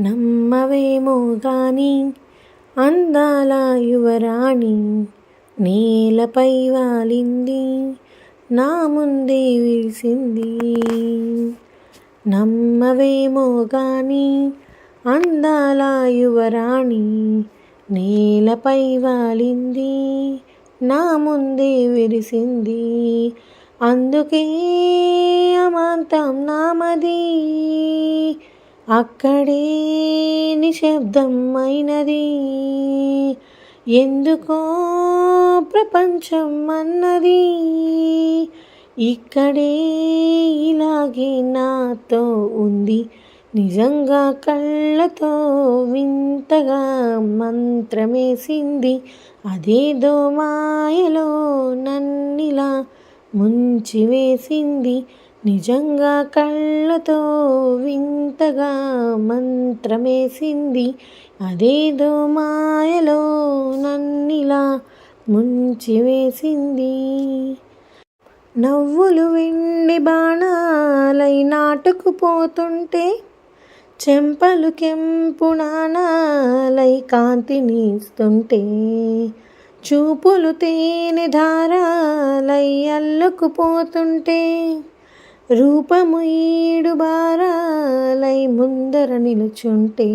నమ్మవేమో గాని అందాల యువరాణి నేలపై వాలింది నా ముందే విరిసింది నమ్మవేమో గాని అందాల యువరాణి నేలపై వాలింది నా ముందే విరిసింది. అందుకే అమాంతం నామది. అక్కడే నిశ్శబ్దం అయినది ఎందుకో ప్రపంచం అన్నది. ఇక్కడే ఇలాగే నాతో ఉంది. నిజంగా కళ్ళతో వింతగా మంత్రమేసింది. అదేదో మాయలో నన్నిలా ముంచివేసింది. నిజంగా కళ్ళతో వింతగా మంత్రమేసింది. అదేదో మాయలో నన్నిలా ముంచివేసింది నవ్వులు వెండి బాణాలై నాటుకుపోతుంటే చెంపలు కెంపు నాణాలై కాంతినిస్తుంటే చూపులు తేనె ధారాలై అల్లుకుపోతుంటే రూపము ఈడు బారాలై ముందర నిలుచుంటే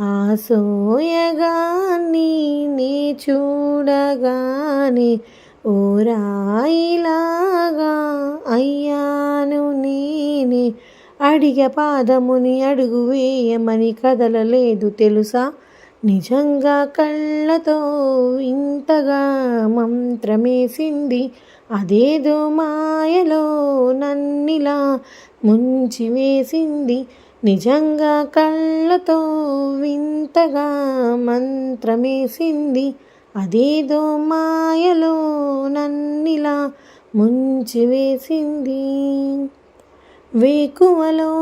ఆ సోయగాన్ని నే చూడగానే ఓరాయిలాగా అయ్యాను నేనే. అడిగ పాదముని అడుగు వేయమని కదలలేదు తెలుసా? నిజంగా కళ్ళతో ఇంతగా మంత్రమేసింది. అదేదో మాయలో నన్నిలా ముంచివేసింది. నిజంగా కళ్ళతో వింతగా మంత్రమేసింది. అదేదో మాయలో నన్నిలా ముంచివేసింది.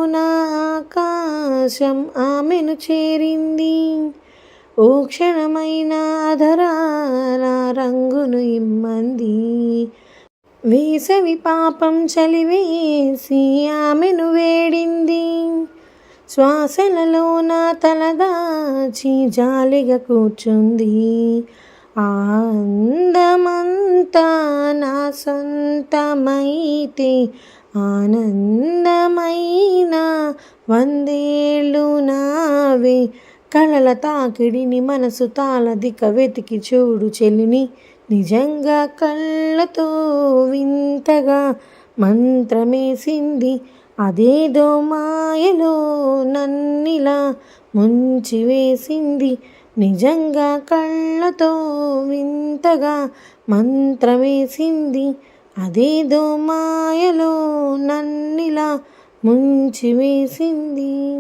నా ఆకాశం ఆమెను చేరింది. ఓ క్షణమైన అధరాల రంగును ఇమ్మంది. వేసవి పాపం చలివేసి ఆమెను వేడింది. శ్వాసలలో నా తలదాచి జాలిగా కూర్చుంది. ఆనందమంతా నా సొంతమైతే ఆనందమైన వందేళ్ళు నావే కళల తాకిడిని మనసు తాళదిక వెతికి చూడు చెలిని. నిజంగా కళ్ళతో వింతగా మంత్రమేసింది. అదేదో మాయలో నన్నిలా ముంచివేసింది నిజంగా కళ్ళతో వింతగా మంత్రమేసింది. అదేదో మాయలో నన్నిలా ముంచివేసింది